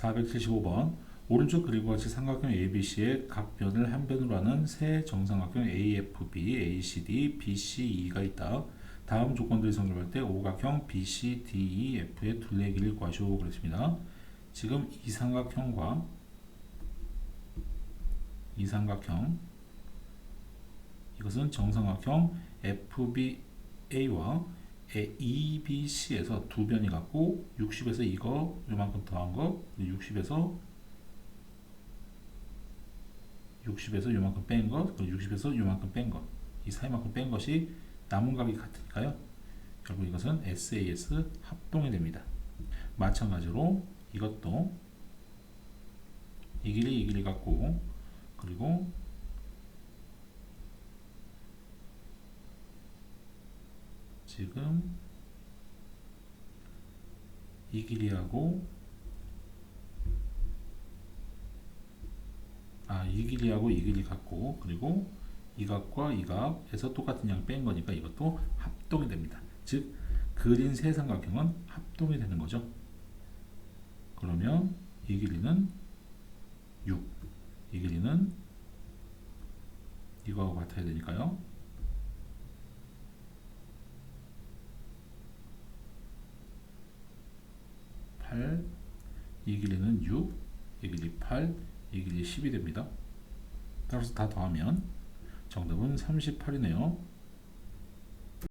475번 오른쪽 그림과 같이 삼각형 ABC의 각 변을 한 변으로 하는 세 정삼각형 AFB, ACD, BCE가 있다. 다음 조건들이 성립할 때 오각형 BCDEF의 둘레길을 구하시오 그랬습니다. 지금 이 삼각형과 이 삼각형 이것은 정삼각형 FBA와 EBC에서 두 변이 같고 60에서 이거 요만큼 더한 거 60에서 60에서 요만큼 뺀 것, 그리고 60에서 요만큼 뺀 것. 이 사이만큼 뺀 것이 남은 값이 같으니까요. 결국 이것은 SAS 합동이 됩니다. 마찬가지로 이것도 이 길이 이 길이 같고 그리고 지금 이 길이하고 아, 이 길이하고 이 길이 같고 그리고 이 값과 이 값에서 똑같은 양 뺀 거니까 이것도 합동이 됩니다. 즉 그린 세 삼각형은 합동이 되는 거죠. 그러면 이 길이는 6, 이 길이는 이거하고 같아야 되니까요. 팔, 이 길이는 6, 이 길이 8, 이 길이 10이 됩니다. 따라서 다 더하면 정답은 38이네요.